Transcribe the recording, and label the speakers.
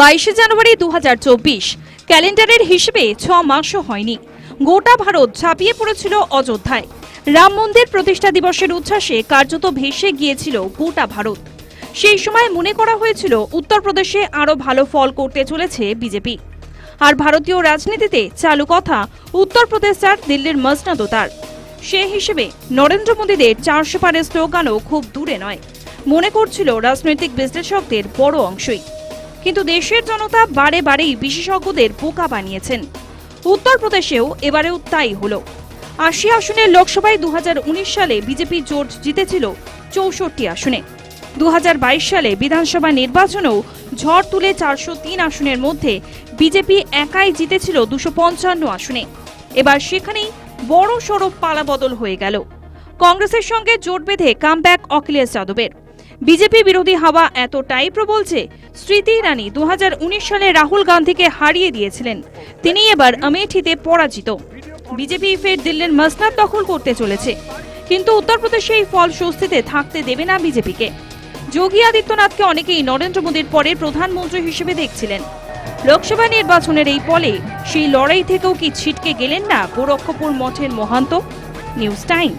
Speaker 1: বাইশে জানুয়ারি দু হাজার চব্বিশ। ক্যালেন্ডারের হিসেবে ছ মাসও হয়নি। গোটা ভারত ঝাঁপিয়ে পড়েছিল অযোধ্যায়। রাম মন্দির প্রতিষ্ঠা দিবসের উচ্ছ্বাসে কার্যত ভেসে গিয়েছিল গোটা ভারত। সেই সময় মনে করা হয়েছিল, উত্তরপ্রদেশে আরও ভালো ফল করতে চলেছে বিজেপি। আর ভারতীয় রাজনীতিতে চালু কথা উত্তরপ্রদেশ আর দিল্লির মসনাদও তার। সে হিসেবে নরেন্দ্র মোদীদের চারশো পারের স্লোগানও খুব দূরে নয়। মনে করছিল রাজনৈতিক বিশ্লেষকদের বড় অংশই। কিন্তু দেশের জনতা বারে বারেই বিশেষজ্ঞদের বোকা বানিয়েছেন। উত্তরপ্রদেশেও এবারেও তাই হলো। আশি আসনের লোকসভায় দু হাজার উনিশ সালে বিজেপি জোট জিতেছিল চৌষট্টি আসনে। দুহাজার বাইশ সালে বিধানসভা নির্বাচনেও ঝড় তুলে চারশো তিন আসনের মধ্যে বিজেপি একাই জিতেছিল দুশো আসনে। এবার সেখানেই বড় সড়ো পালাবদল হয়ে গেল। কংগ্রেসের সঙ্গে জোট বেঁধে কামব্যাক অখিলেশ যাদবের। বিজেপি বিরোধী হাওয়া এতটাই প্রবল যে স্মৃতি ইরানি দু সালে রাহুল গান্ধীকে হারিয়ে দিয়েছিলেন। তিনি এবার আমেঠিতে পরাজিত। বিজেপি ফের দিল্লির মসনাদ দখল করতে চলেছে। কিন্তু উত্তরপ্রদেশে এই ফল স্বস্তিতে থাকতে দেবে না বিজেপিকে। যোগী আদিত্যনাথকে অনেকেই নরেন্দ্র মোদীর পরে প্রধানমন্ত্রী হিসেবে দেখছিলেন। লোকসভা নির্বাচনের এই ফলে সেই লড়াই থেকেও কি ছিটকে গেলেন না গোরক্ষপুর মঠের মহান্ত? News time.